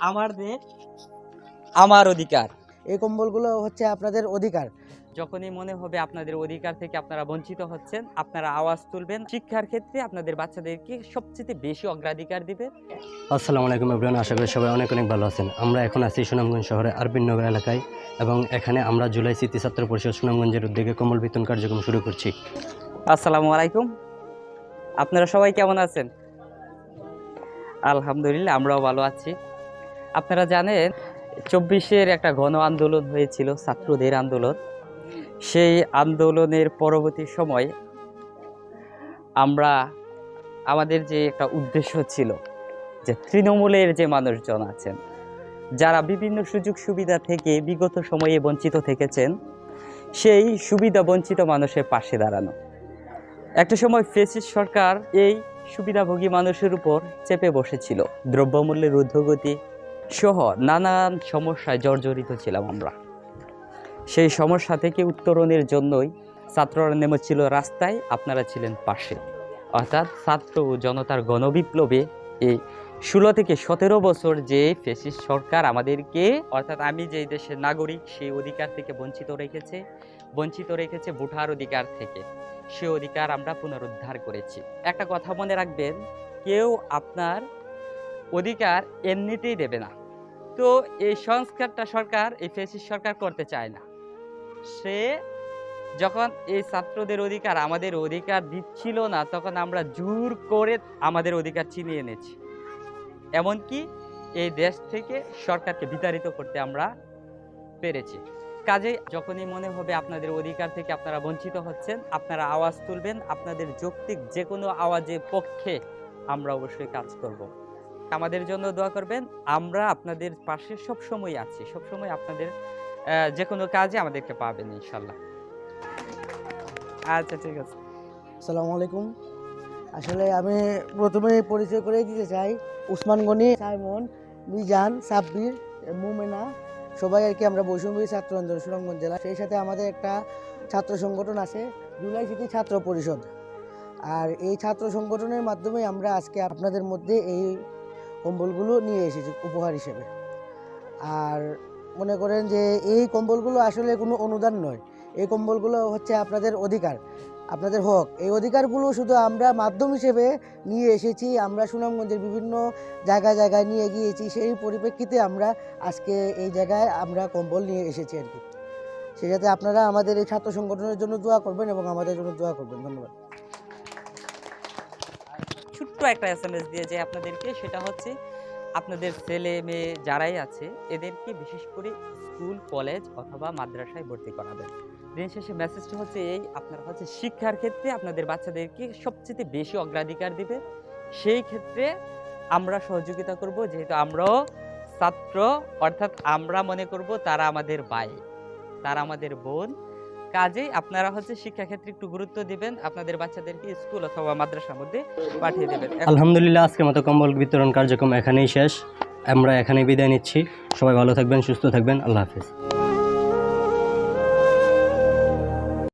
আমার দেশ আমার অধিকার। এই কম্বলগুলো হচ্ছে আপনাদের অধিকার। যখনই মনে হবে আপনাদের অধিকার থেকে আপনারা বঞ্চিত হচ্ছেন আপনারা আওয়াজ তুলবেন। শিক্ষার ক্ষেত্রে আপনাদের বাচ্চাদেরকে সবচেয়ে বেশি অগ্রাধিকার দিবে। আসসালামু আলাইকুম এভরিওয়ান আশা করি সবাই অনেক অনেক ভালো আছেন। আমরা এখন আছি সুনামগঞ্জ শহরে আরবিনগর এলাকায় এবং এখানে আমরা জুলাই স্মৃতি ছাত্র পরিষদ সুনামগঞ্জের উদ্যোগে কম্বল বিতরণ কার্যক্রম শুরু করছি। আসসালামু আলাইকুম। আপনারা সবাই কেমন আছেন? আলহামদুলিল্লাহ আমরাও ভালো আছি। আপনারা জানেন, চব্বিশের একটা গণ আন্দোলন হয়েছিল, ছাত্রদের আন্দোলন। সেই আন্দোলনের পরবর্তী সময় আমরা, আমাদের যে একটা উদ্দেশ্য ছিল যে তৃণমূলের যে মানুষজন আছেন, যারা বিভিন্ন সুযোগ সুবিধা থেকে বিগত সময়ে বঞ্চিত থেকেছেন, সেই সুবিধা বঞ্চিত মানুষের পাশে দাঁড়ানো। একটা সময় ফেসিস সরকার এই সুবিধাভোগী মানুষের উপর চেপে বসেছিল। দ্রব্যমূল্যের ঊর্ধ্বগতি সহ নানান সমস্যায় জর্জরিত ছিলাম আমরা। সেই সমস্যা থেকে উত্তরণের জন্যই ছাত্ররা নেমেছিল রাস্তায়, আপনারা ছিলেন পাশে। অর্থাৎ ছাত্র ও জনতার গণবিপ্লবে এই ষোলো থেকে সতেরো বছর যে ফেসিস সরকার আমাদেরকে, অর্থাৎ আমি যেই দেশের নাগরিক, সেই অধিকার থেকে বঞ্চিত রেখেছে বঞ্চিত রেখেছে ভোটার অধিকার থেকে। সে অধিকার আমরা পুনরুদ্ধার করেছি। একটা কথা মনে রাখবেন, কেউ আপনার অধিকার এমনিতেই দেবে না। তো এই সংস্কারটা সরকার, এই ফেসিস সরকার করতে চায় না। সে যখন এই ছাত্রদের অধিকার, আমাদের অধিকার দিচ্ছিল না, তখন আমরা জোর করে আমাদের অধিকার ছিনিয়ে এনেছি। এমনকি এই দেশ থেকে সরকারকে বিতাড়িত করতে আমরা পেরেছি। কাজে যখনই মনে হবে আপনাদের অধিকার থেকে আপনারা বঞ্চিত হচ্ছেন, আপনারা আওয়াজ তুলবেন, আপনাদের যৌক্তিক যে কোনো আওয়াজের পক্ষে আমরা অবশ্যই কাজ করব। আমাদের জন্য দোয়া করবেন। আমরা আপনাদের পাশে সব সময় আছি। সব সময় আপনাদের যে কোনো কাজে আমাদেরকে পাবেন, ইনশাল্লাহ। আচ্ছা ঠিক আছে। আসসালামু আলাইকুম। আসলে আমি প্রথমে পরিচয় করে দিতে চাই। উসমান গনি, সাইমন, মিজান, সাব্বির, মুমেনা সবাই আর কি আমরা বৈষম্যী ছাত্র আন্দোলন, সুনামগঞ্জ জেলা। সেই সাথে আমাদের একটা ছাত্র সংগঠন আছে, জুলাই সিটি ছাত্র পরিষদ। আর এই ছাত্র সংগঠনের মাধ্যমে আমরা আজকে আপনাদের মধ্যে এই কম্বলগুলো নিয়ে এসেছি উপহার হিসেবে। আর মনে করেন যে এই কম্বলগুলো আসলে কোনো অনুদান নয়। এই কম্বলগুলো হচ্ছে আপনাদের অধিকার, আপনাদের হক। এই অধিকারগুলো শুধু আমরা মাধ্যম হিসেবে নিয়ে এসেছি, আমরা সুনামগঞ্জের বিভিন্ন জায়গায় জায়গায় নিয়ে গিয়েছি, সেই পরিপ্রেক্ষিতে আমরা আজকে এই জায়গায় আমরা কম্বল নিয়ে এসেছি আর কি। সাথে আপনারা আমাদের এই ছাত্র সংগঠনের জন্য দোয়া করবেন এবং আমাদের জন্য দোয়া করবেন। ধন্যবাদ। ছোট্ট একটা এস এম এস দিয়ে যে আপনাদেরকে সেটা হচ্ছে আপনাদের ছেলে মেয়ে যারাই আছে, এদেরকে বিশেষ করে স্কুল, কলেজ অথবা মাদ্রাসায় ভর্তি করাবেন। দিন শেষে মেসেজটা হচ্ছে এই, আপনারা হচ্ছে শিক্ষার ক্ষেত্রে আপনাদের বাচ্চাদেরকে সবচেয়ে বেশি অগ্রাধিকার দিবে। সেই ক্ষেত্রে আমরা সহযোগিতা করব, যেহেতু আমরাও ছাত্র, অর্থাৎ আমরা মনে করব তারা আমাদের ভাই, তারা আমাদের বোন। কাজেই আপনারা হচ্ছে শিক্ষাক্ষেত্রে একটু গুরুত্ব দিবেন, আপনাদের বাচ্চাদেরকে স্কুল অথবা মাদ্রাসার মধ্যে পাঠিয়ে দেবেন। আলহামদুলিল্লাহ আজকে মতো কম্বল বিতরণ কার্যক্রম এখানেই শেষ। আমরা এখানে বিদায় নিচ্ছি। সবাই ভালো থাকবেন, সুস্থ থাকবেন। আল্লাহ হাফিজ।